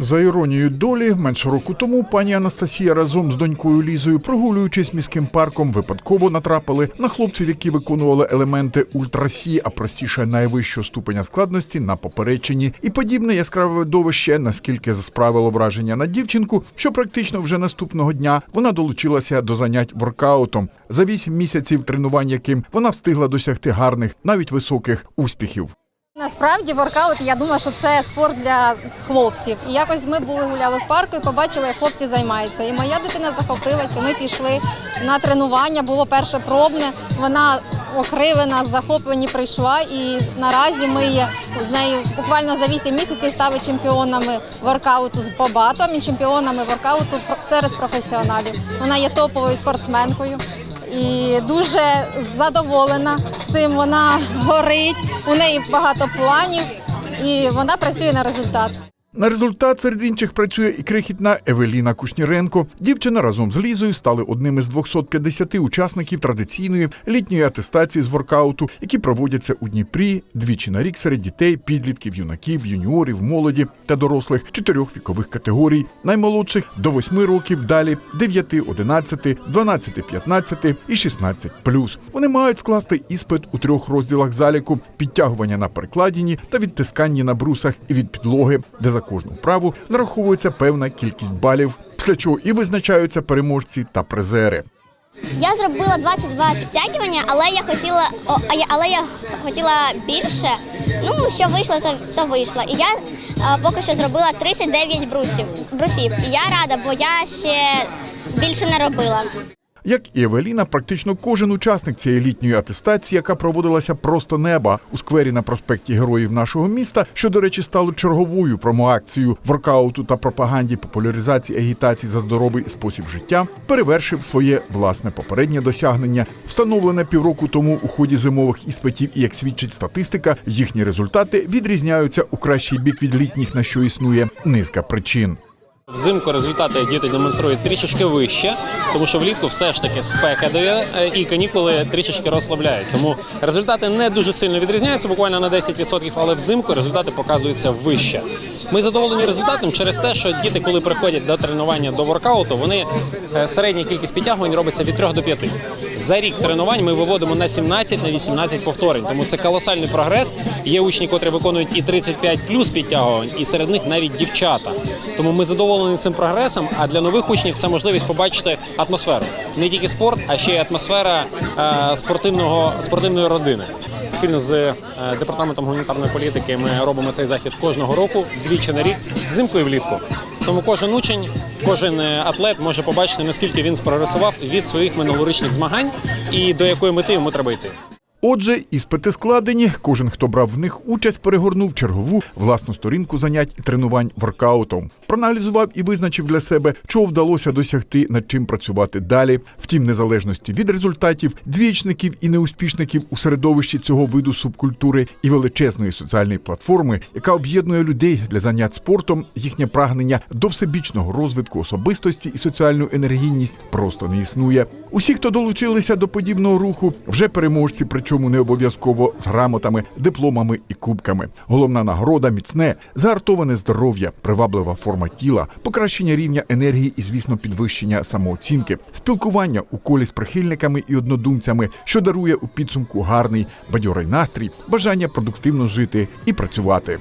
За іронією долі, менше року тому пані Анастасія разом з донькою Лізою, прогулюючись міським парком, випадково натрапили на хлопців, які виконували елементи ультрасі, а простіше найвищого ступеня складності на поперечині. І подібне яскраве видовище наскільки справило враження на дівчинку, що практично вже наступного дня вона долучилася до занять воркаутом. За вісім місяців тренувань, яким вона встигла досягти гарних, навіть високих успіхів. Насправді воркаут, я думаю, що це спорт для хлопців. І якось ми були гуляли в парку і побачили, як хлопці займаються. І моя дитина захопилася. Ми пішли на тренування. Було перше пробне. Вона окривена, захоплені прийшла. І наразі ми є з нею буквально за 8 місяців стали чемпіонами воркауту з по батам і чемпіонами воркауту серед професіоналів. Вона є топовою спортсменкою і дуже задоволена цим. Вона горить. У неї багато планів, і вона працює на результат. На результат серед інших працює і крихітна Евеліна Кушніренко. Дівчина разом з Лізою стали одним із 250 учасників традиційної літньої атестації з воркауту, які проводяться у Дніпрі двічі на рік серед дітей, підлітків, юнаків, юніорів, молоді та дорослих чотирьох вікових категорій, наймолодших до 8 років, далі 9, 11, 12, 15 і 16 Вони мають скласти іспит у трьох розділах заліку: підтягування на перекладіні та відтисканні на брусах і від підлоги, де за кожну вправу нараховується певна кількість балів, після чого і визначаються переможці та призери. Я зробила 22 підтягування, але я хотіла, о, але я хотіла більше. Ну, що вийшло, то, то вийшло. І я а, поки що зробила 39 брусів. брусів. І я рада, бо я ще більше не робила. Як і Евеліна, практично кожен учасник цієї літньої атестації, яка проводилася просто неба у сквері на проспекті Героїв нашого міста, що, до речі, стало черговою промоакцією воркауту та пропаганді популяризації агітації за здоровий спосіб життя, перевершив своє власне попереднє досягнення, встановлене півроку тому у ході зимових іспитів. І як свідчить статистика, їхні результати відрізняються у кращий бік від літніх, на що існує низка причин. Взимку результати діти демонструють трішечки вище, тому що влітку все ж таки спека дає е, і канікули трішечки розслабляють. Тому результати не дуже сильно відрізняються, буквально на 10%, але взимку результати показуються вище. Ми задоволені результатом через те, що діти, коли приходять до тренування до воркауту, вони е, середня кількість підтягувань робиться від 3 до 5. За рік тренувань ми виводимо на 17 на 18 повторень. Тому це колосальний прогрес. Є учні, котрі виконують і 35 плюс підтягувань, і серед них навіть дівчата. Тому ми задоволені цим прогресом. А для нових учнів це можливість побачити атмосферу. Не тільки спорт, а ще й атмосфера е, спортивного спортивної родини. Спільно з е, департаментом гуманітарної політики ми робимо цей захід кожного року, двічі на рік, взимку і влітку. Тому кожен учень, кожен е, атлет може побачити, наскільки він спрогресував від своїх минулорічних змагань і до якої мети йому треба йти. Отже, іспити складені. Кожен, хто брав в них участь, перегорнув чергову власну сторінку занять і тренувань воркаутом. Проаналізував і визначив для себе, чого вдалося досягти, над чим працювати далі. Втім, незалежності від результатів, двічників і неуспішників у середовищі цього виду субкультури і величезної соціальної платформи, яка об'єднує людей для занять спортом, їхнє прагнення до всебічного розвитку особистості і соціальну енергійність просто не існує. Усі, хто долучилися до подібного руху, вже переможці, причому не обов'язково з грамотами, дипломами і кубками. Головна нагорода міцне, загартоване здоров'я, приваблива форма тіла, покращення рівня енергії і, звісно, підвищення самооцінки, спілкування у колі з прихильниками і однодумцями, що дарує у підсумку гарний бадьорий настрій, бажання продуктивно жити і працювати.